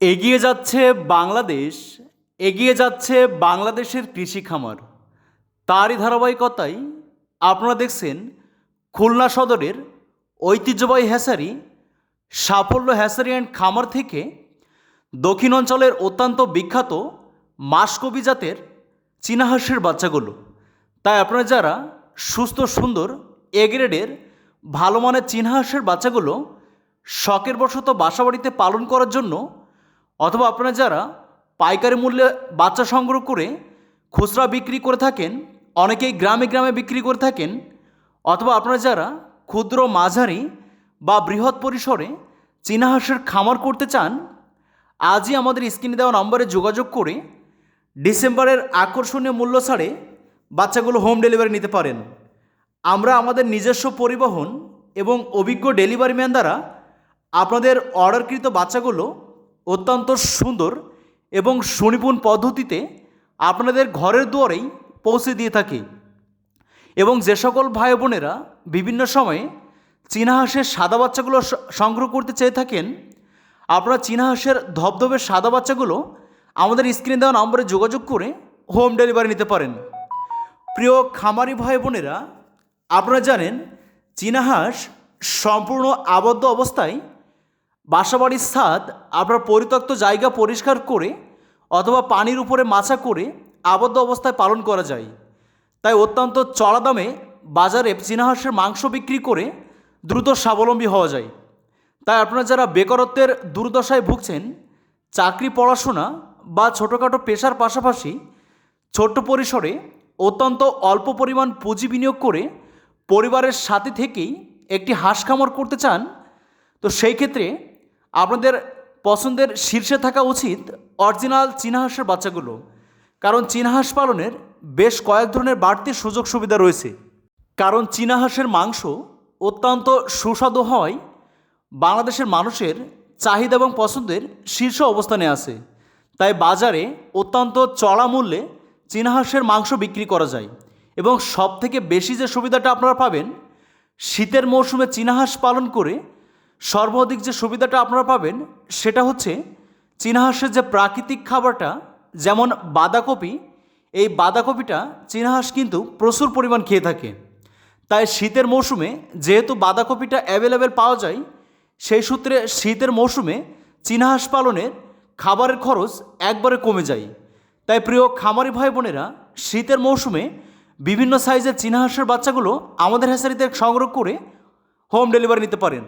এগিয়ে যাচ্ছে বাংলাদেশ, এগিয়ে যাচ্ছে বাংলাদেশের কৃষি খামার। তারই ধারাবাহিকতায় আপনারা দেখছেন খুলনা সদরের ঐতিহ্যবাহী হ্যাসারি, সাফল্য হ্যাসারি অ্যান্ড খামার থেকে দক্ষিণ অঞ্চলের অত্যন্ত বিখ্যাত মাসকবি জাতের চীনা হাঁসের বাচ্চাগুলো। তাই আপনারা যারা সুস্থ, সুন্দর, এ গ্রেডের ভালো মানের চীনহাঁসের বাচ্চাগুলো শখের বশত বাসাবাড়িতে পালন করার জন্য অথবা আপনারা যারা পাইকারি মূল্যে বাচ্চা সংগ্রহ করে খুচরা বিক্রি করে থাকেন, অনেকেই গ্রামে গ্রামে বিক্রি করে থাকেন, অথবা আপনারা যারা ক্ষুদ্র মাঝারি বা বৃহৎ পরিসরে চীনা হাঁসের খামার করতে চান, আজই আমাদের স্ক্রিনে দেওয়া নম্বরে যোগাযোগ করে ডিসেম্বরের আকর্ষণীয় মূল্য ছাড়ে বাচ্চাগুলো হোম ডেলিভারি নিতে পারেন। আমরা আমাদের নিজস্ব পরিবহন এবং অভিজ্ঞ ডেলিভারি ম্যান দ্বারা আপনাদের অর্ডারকৃত বাচ্চাগুলো অত্যন্ত সুন্দর এবং সুনিপুণ পদ্ধতিতে আপনাদের ঘরের দুয়ারেই পৌঁছে দিয়ে থাকি। এবং যে সকল ভাই বোনেরা বিভিন্ন সময়ে চীনা হাঁসের সাদা বাচ্চাগুলো সংগ্রহ করতে চেয়ে থাকেন, আপনারা চীনা হাঁসের ধবধবে সাদা বাচ্চাগুলো আমাদের স্ক্রিনে দেওয়া নম্বরে যোগাযোগ করে হোম ডেলিভারি নিতে পারেন। প্রিয় খামারি ভাই বোনেরা, আপনারা জানেন, চীনা হাঁস সম্পূর্ণ আবদ্ধ অবস্থায় বাসাবাড়ির স্বাদ আপনার পরিত্যক্ত জায়গা পরিষ্কার করে অথবা পানির উপরে মাছা করে আবদ্ধ অবস্থায় পালন করা যায়। তাই অত্যন্ত চড়া দামে বাজারে চীনাহাঁসের মাংস বিক্রি করে দ্রুত স্বাবলম্বী হওয়া যায়। তাই আপনারা যারা বেকারত্বের দুর্দশায় ভুগছেন, চাকরি, পড়াশোনা বা ছোটোখাটো পেশার পাশাপাশি ছোট্ট পরিসরে অত্যন্ত অল্প পরিমাণ পুঁজি বিনিয়োগ করে পরিবারের সাথে থেকেই একটি হাঁস খামার করতে চান, তো সেই ক্ষেত্রে আপনাদের পছন্দের শীর্ষে থাকা উচিত অরিজিনাল চীনা হাঁসের বাচ্চাগুলো, কারণ চীনা হাঁস পালনের বেশ কয়েক ধরনের বাড়তি সুযোগ সুবিধা রয়েছে। কারণ চীনা হাঁসের মাংস অত্যন্ত সুস্বাদু হওয়ায় বাংলাদেশের মানুষের চাহিদা এবং পছন্দের শীর্ষ অবস্থানে আছে। তাই বাজারে অত্যন্ত চড়া মূল্যে চীনা হাঁসের মাংস বিক্রি করা যায় এবং সব থেকে বেশি যে সুবিধাটা আপনারা পাবেন, শীতের মৌসুমে চীনা হাঁস পালন করে সর্বাধিক যে সুবিধাটা আপনারা পাবেন, সেটা হচ্ছে চীনাহাঁসের যে প্রাকৃতিক খাবারটা, যেমন বাঁধাকপি, এই বাঁধাকপিটা চীনাহাঁস কিন্তু প্রচুর পরিমাণ খেয়ে থাকে। তাই শীতের মৌসুমে যেহেতু বাঁধাকপিটা অ্যাভেলেবেল পাওয়া যায়, সেই সূত্রে শীতের মৌসুমে চীনাহাঁস পালনের খাবারের খরচ একবারে কমে যায়। তাই প্রিয় খামারি ভাই বোনেরা, শীতের মৌসুমে বিভিন্ন সাইজের চীনাহাঁসের বাচ্চাগুলো আমাদের হ্যাসারিতে সংগ্রহ করে হোম ডেলিভারি নিতে পারেন।